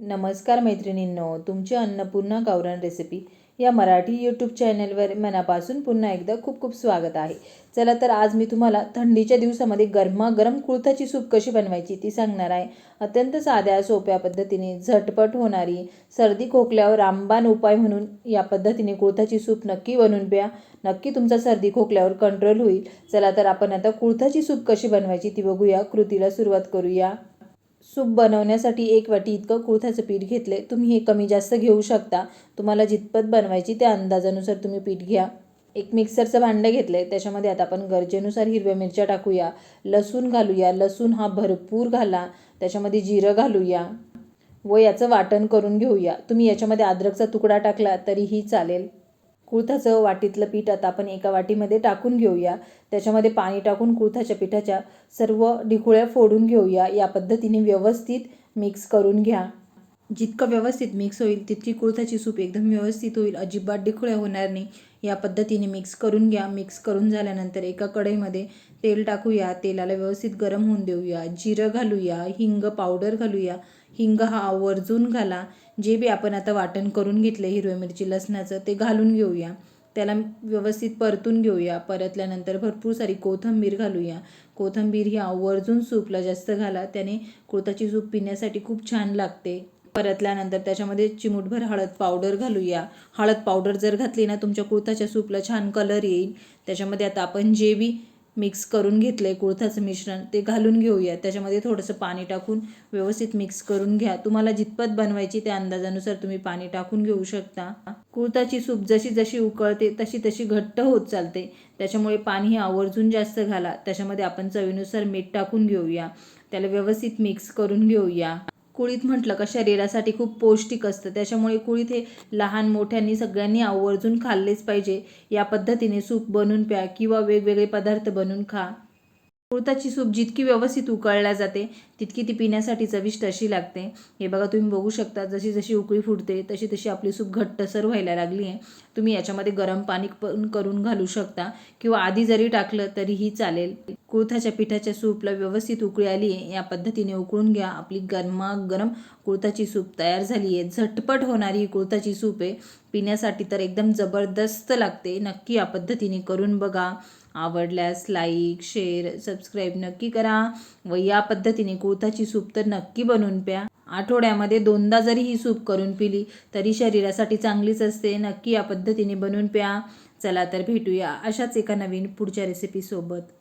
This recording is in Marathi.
नमस्कार मैत्रिणींनो तुमची अन्नपूर्णा गावरान रेसिपी या मराठी यूट्यूब चॅनलवर मनापासून पुन्हा एकदा खूप खूप स्वागत आहे. चला तर आज मी तुम्हाला थंडीच्या दिवसामध्ये गरमागरम कुळथाची सूप कशी बनवायची ती सांगणार आहे. अत्यंत साध्या सोप्या पद्धतीने झटपट होणारी सर्दी खोकल्यावर रामबाण उपाय म्हणून या पद्धतीने कुळथाची सूप नक्की बनवून प्या. नक्की तुमचा सर्दी खोकल्यावर कंट्रोल होईल. चला तर आपण आता कुळथाची सूप कशी बनवायची ती बघूया. कृतीला सुरुवात करूया. सूप बनवण्यासाठी एक वाटी इतकं कुळथाचं पीठ घेतले तुम्ही हे कमी जास्त घेऊ शकता. तुम्हाला जितपत बनवायची त्या अंदाजानुसार तुम्ही पीठ घ्या. एक मिक्सरचं भांडं घेतलं आहे त्याच्यामध्ये आता आपण गरजेनुसार हिरव्या मिरच्या टाकूया. लसूण घालूया. लसूण हा भरपूर घाला. त्याच्यामध्ये जिरं घालूया. व याचं वाटण करून घेऊया. तुम्ही याच्यामध्ये अद्रकचा तुकडा टाकला तरीही चालेल. कुळथाचं वाटीतलं पीठ आता आपण एका वाटीमध्ये टाकून घेऊया. त्याच्यामध्ये पाणी टाकून कुळथाच्या पिठाच्या सर्व ढिकुळ्या फोडून घेऊया. या पद्धतीने व्यवस्थित मिक्स करून घ्या. जितकं व्यवस्थित मिक्स होईल तितकी कुळथाची सूप एकदम व्यवस्थित होईल. अजिबात डिकुळ्या होणार नाही. या पद्धतीने मिक्स करून घ्या. मिक्स करून झाल्यानंतर एका कढईमध्ये तेल टाकूया. तेलाला व्यवस्थित गरम होऊन देऊया. जिरं घालूया. हिंग पावडर घालूया. हिंग हा आवर्जून घाला. जे बी आपण आता वाटण करून घेतलं हिरव्या मिरची लसणाचं ते घालून घेऊया. त्याला व्यवस्थित परतून घेऊया. परतल्यानंतर भरपूर सारी कोथिंबीर घालूया. कोथिंबीर ही आवर्जून सूपला जास्त घाला. त्याने कुळथाची सूप पिण्यासाठी खूप छान लागते. परतल्यानंतर त्याच्यामध्ये चिमूटभर हळद पावडर घालूया. हळद पावडर जर घातली ना तुमच्या कुळथाच्या सूपला छान कलर येईल. त्याच्यामध्ये आता आपण जे बी मिक्स करून घेतलं आहे कुळथाचं मिश्रण ते घालून घेऊया. त्याच्यामध्ये थोडंसं पाणी टाकून व्यवस्थित मिक्स करून घ्या. तुम्हाला जितपत बनवायची त्या अंदाजानुसार तुम्ही पाणी टाकून घेऊ शकता. कुळथाची सूप जशी जशी उकळते तशी तशी घट्ट होत चालते. त्याच्यामुळे पाणी हे आवर्जून जास्त घाला. त्याच्यामध्ये आपण चवीनुसार मीठ टाकून घेऊया. त्याला व्यवस्थित मिक्स करून घेऊया. कुळीत म्हटलं का शरीरासाठी खूप पौष्टिक असतं. त्याच्यामुळे कुळीत हे लहान मोठ्यांनी सगळ्यांनी आवर्जून खाल्लेच पाहिजे. या पद्धतीने सूप बनवून प्या किंवा वेगवेगळे पदार्थ बनवून खा. कुळताची सूप जितकी व्यवस्थित उकळल्या जाते तितकी ती पिण्यासाठी चविष्ट अशी लागते. हे बघा तुम्ही बघू शकता जशी जशी उकळी फुटते तशी तशी आपली सूप घट्टसर व्हायला लागली आहे. तुम्ही याच्यामध्ये गरम पाणी पण करून घालू शकता किंवा आधी जरी टाकलं तरीही चालेल. कुळथाच्या पिठाच्या सूपला व्यवस्थित उकळी आली या पद्धतीने उकळून घ्या. आपली गरमागरम कुळथाची सूप तयार झाली आहे. झटपट होणारी ही कुळथाची सूप आहे. पिण्यासाठी तर एकदम जबरदस्त लागते. नक्की या पद्धतीने करून बघा. आवडल्यास लाईक शेअर सबस्क्राईब नक्की करा व या पद्धतीने कुळथाची सूप तर नक्की बनवून प्या. आठवड्यामध्ये दोनदा जरी ही सूप करून पिली तरी शरीरासाठी चांगलीच असते. नक्की या पद्धतीने बनवून प्या. चला तर भेटूया अशाच एका नवीन पुढच्या रेसिपीसोबत